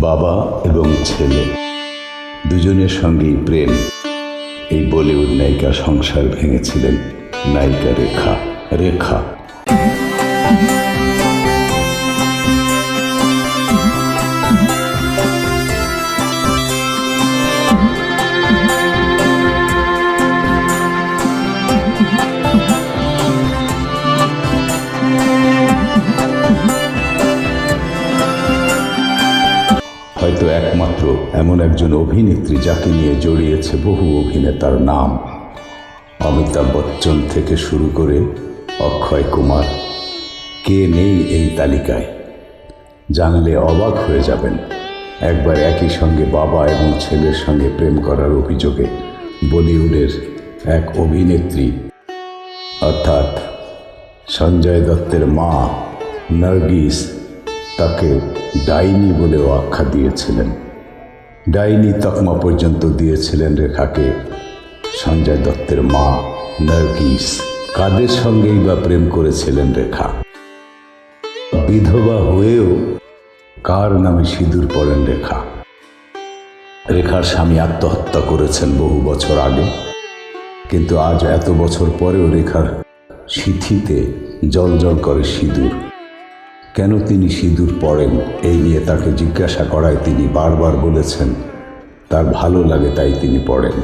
বাবা এবং ছেলে। দুজনের সঙ্গেই প্রেম। এই বলিউড নায়িকা সংসার ভেঙেছিলেন। নায়িকা রেখা। রেখা। হয়তো একমাত্র এমন একজন অভিনেত্রী যাকে নিয়ে জড়িয়েছে বহু অভিনেতার নাম। অমিতাভ বচ্চন থেকে শুরু করে অক্ষয় কুমার। কে নেই এই তালিকায়? জানলে অবাক হয়ে যাবেন। একবার একই সঙ্গে বাবা এবং ছেলের সঙ্গে প্রেম করার অভিযোগে বলিউডের এক অভিনেত্রী, অর্থাৎ সঞ্জয় দত্তের মা, নার্গিস তাকে ডাইনি বলেও আখ্যা দিয়েছিলেন। ডাইনি তকমা পর্যন্ত দিয়েছিলেন রেখাকে। সঞ্জয় দত্তের মা নার্গিস কাদের সঙ্গেই বা প্রেম করেছিলেন রেখা? বিধবা হয়েও কার নামে সিঁদুর পড়েন রেখা? রেখার স্বামী আত্মহত্যা করেছেন বহু বছর আগে। কিন্তু আজ এত বছর পরেও রেখার সিথিতে জল জল করে সিঁদুর। কেন তিনি সিঁদুর পড়েন? এই নিয়ে তাকে জিজ্ঞাসা করায় তিনি বারবার বলেছেন, তার ভালো লাগে তাই তিনি পড়েন।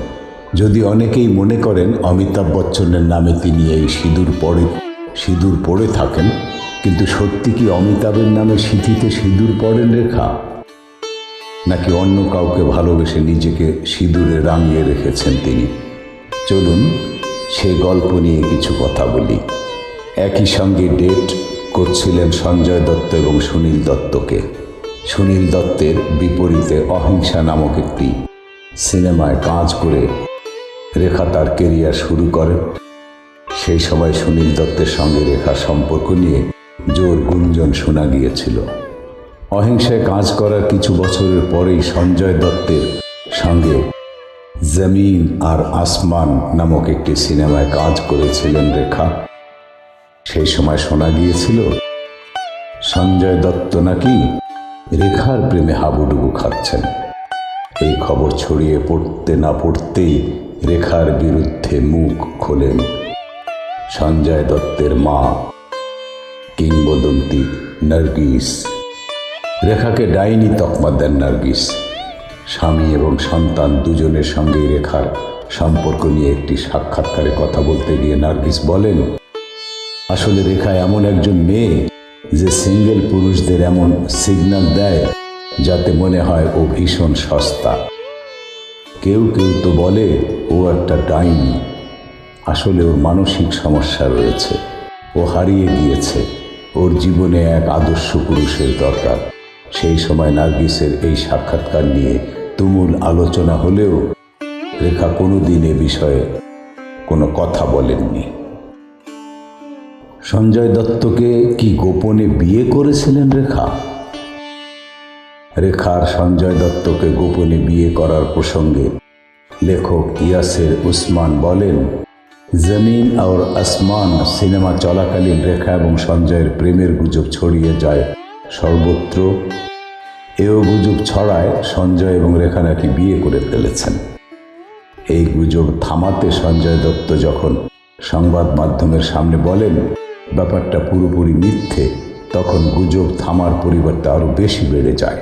যদি অনেকেই মনে করেন অমিতাভ বচ্চনের নামে তিনি এই সিঁদুর পড়ে সিঁদুর পড়ে থাকেন, কিন্তু সত্যি কি অমিতাভের নামে সিঁথিতে সিঁদুর পড়েন রেখা? নাকি অন্য কাউকে ভালোবেসে নিজেকে সিঁদুরে রাঙিয়ে রেখেছেন তিনি? চলুন সে গল্প নিয়ে কিছু কথা বলি। একই সঙ্গে ডেট করছিলেন সঞ্জয় দত্ত এবং সুনীল দত্তকে। সুনীল দত্তের বিপরীতে অহিংসা নামক একটি সিনেমায় কাজ করে রেখা তার কেরিয়ার শুরু করেন। সেই সময় সুনীল দত্তের সঙ্গে রেখার সম্পর্ক নিয়ে জোর গুঞ্জন শোনা গিয়েছিল। অহিংসায় কাজ করার কিছু বছরের পরেই সঞ্জয় দত্তের সঙ্গে জমিন আর আসমান নামক একটি সিনেমায় কাজ করেছিলেন রেখা। সেই সময় শোনা গিয়েছিল, সঞ্জয় দত্ত নাকি রেখার প্রেমে হাবুডুবু খাচ্ছেন। এই খবর ছড়িয়ে পড়তে না পড়তেই রেখার বিরুদ্ধে মুখ খোলেন সঞ্জয় দত্তের মা, কিংবদন্তি নার্গিস। রেখাকে ডাইনি তকমা দেন নার্গিস। স্বামী এবং সন্তান দুজনের সঙ্গেই রেখার সম্পর্ক নিয়ে একটি সাক্ষাৎকারে কথা বলতে গিয়ে নার্গিস বলেন আসলে রেখা এমন একজন মেয়ে যে সিঙ্গেল পুরুষদের এমন সিগন্যাল দেয় যাতে মনে হয় ও ভীষণ সস্তা। কেউ কেউ তো বলে, ও একটা ডাইনি। আসলে ওর মানসিক সমস্যা রয়েছে। ও হারিয়ে গিয়েছে। ওর জীবনে এক আদর্শ পুরুষের দরকার। সেই সময় নার্গিসের এই সাক্ষাৎকার নিয়ে তুমুল আলোচনা হলেও রেখা কোনোদিন এ বিষয়ে কোনো কথা বলেননি। সঞ্জয় দত্তকে কি গোপনে বিয়ে করেছিলেন রেখা? রেখার সঞ্জয় দত্তকে গোপনে বিয়ে করার প্রসঙ্গে লেখক ইয়াসের উসমান বলেন, জমিন আর আসমান সিনেমা চলাকালীন রেখা এবং সঞ্জয়ের প্রেমের গুজব ছড়িয়ে যায় সর্বত্র। এও গুজব ছড়ায় সঞ্জয় এবং রেখা নাকি বিয়ে করে ফেলেছেন। এই গুজব থামাতে সঞ্জয় দত্ত যখন সংবাদ মাধ্যমের সামনে বলেন ব্যাপারটা পুরোপুরি মিথ্যে, তখন গুজব থামার পরিবর্তে আরও বেশি বেড়ে যায়।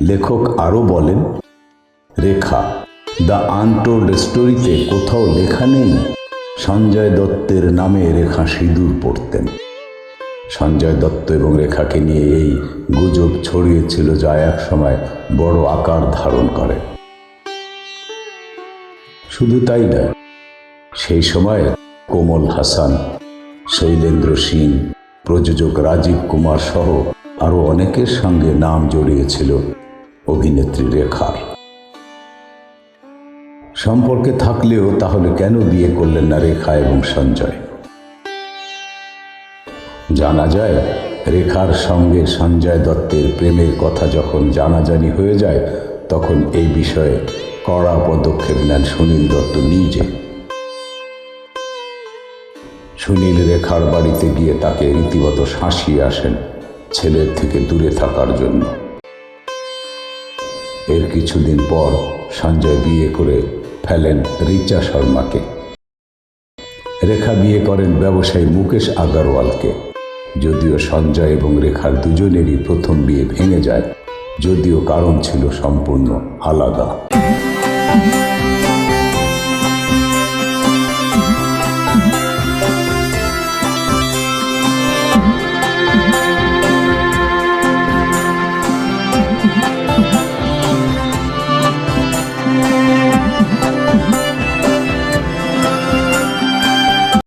লেখক আরও বলেন, রেখা, দ্য আনটোল্ড স্টোরিতে কোথাও লেখা নেই। সঞ্জয় দত্তের নামে রেখা সিঁদুর পড়তেন সঞ্জয় দত্ত এবং রেখাকে নিয়ে এই গুজব ছড়িয়েছিল যা এক সময় বড় আকার ধারণ করে। শুধু তাই নয়, সেই সময় কোমল হাসান শৈলেন্দ্র সিং প্রযোজক রাজীব কুমার সহ আরও অনেকের সঙ্গে নাম জড়িয়েছিল অভিনেত্রী রেখার সম্পর্কে থাকলেও তাহলে কেন বিয়ে করলেন না রেখা এবং সঞ্জয়? জানা যায়, রেখার সঙ্গে সঞ্জয় দত্তের প্রেমের কথা যখন জানাজানি হয়ে যায়, তখন এই বিষয়ে কড়া পদক্ষেপ নেন সুনীল দত্ত নিজে। সুনীল রেখার বাড়িতে গিয়ে তাকে রীতিমতো শাসিয়ে আসেন ছেলের থেকে দূরে থাকার জন্য। এর কিছুদিন পর সঞ্জয় বিয়ে করে ফেলেন রিচা শর্মাকে। রেখা বিয়ে করেন ব্যবসায়ী মুকেশ আগারওয়ালকে। যদিও সঞ্জয় এবং রেখার দুজনেরই প্রথম বিয়ে ভেঙে যায়, যদিও কারণ ছিল সম্পূর্ণ আলাদা।